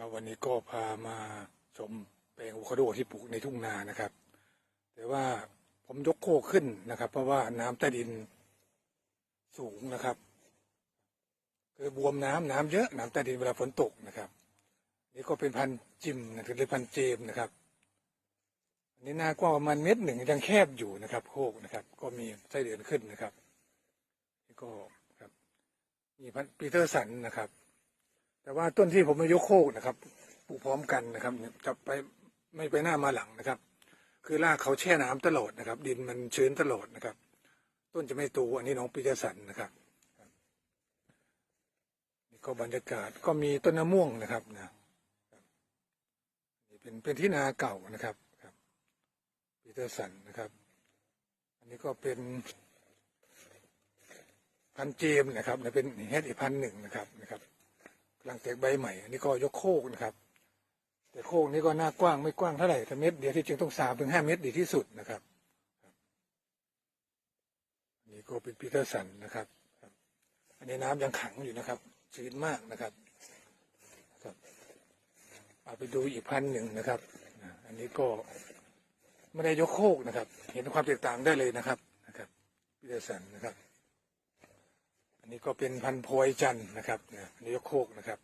ครับวันนี้ก็พามาชมแปลงอะโวคาโดที่ปลูกในทุ่งนานะครับ แต่ว่าผมยกโคขึ้นนะครับ เพราะว่าน้ำใต้ดินสูงนะครับ คือบวมน้ำน้ำเยอะน้ำใต้ดินเวลาฝนตกนะครับ นี่ก็เป็นพันจิมนะครับหรือพันเจมนะครับอันนี้หน้ากว้างประมาณเม็ดหนึ่งยังแคบอยู่นะครับ โคกนะครับ ก็มีไส้เดือนขึ้นนะครับนี่ก็ครับมีพันปีเตอร์สันนะครับ แต่ว่าต้นที่ผมมายกโคกนะครับปลูกพร้อมกันนะครับจะไปไม่ไปหน้ามาหลังนะครับ คือรากเขาแช่น้ำตลอดนะครับ ดินมันชื้นตลอดนะครับ ต้นจะไม่โตอันนี้น้องปีเตอร์สันนะครับนี่ก็บรรยากาศก็มีต้นมะม่วงนะครับนะนี่เป็นเป็นที่นาเก่านะครับครับปีเตอร์สันนะครับ อันนี้ก็เป็นพันเจมนะครับนะเป็นเฮดอีพันหนึ่งนะครับนะครับ กำลังแตกใบใหม่อันนี้ก็ยกโคกนะครับ แต่โคกนี้ก็หน้ากว้างไม่กว้างเท่าไหร่แต่เม็ดเดียวที่จริงต้องสามถึงห้าเม็ดดีที่สุดนะครับอันนี้ก็เป็นปีเตอร์สันนะครับ อันนี้น้ำยังขังอยู่นะครับชื้นมากนะครับครับเอาไปดูอีกพันหนึ่งนะครับ อันนี้ก็ไม่ได้ยกโคกนะครับ เห็นความแตกต่างได้เลยนะครับนะครับปีเตอร์สันนะครับ นี่ก็เป็นพันโพยจันทร์นะครับเนี่ยยกโคกนะครับ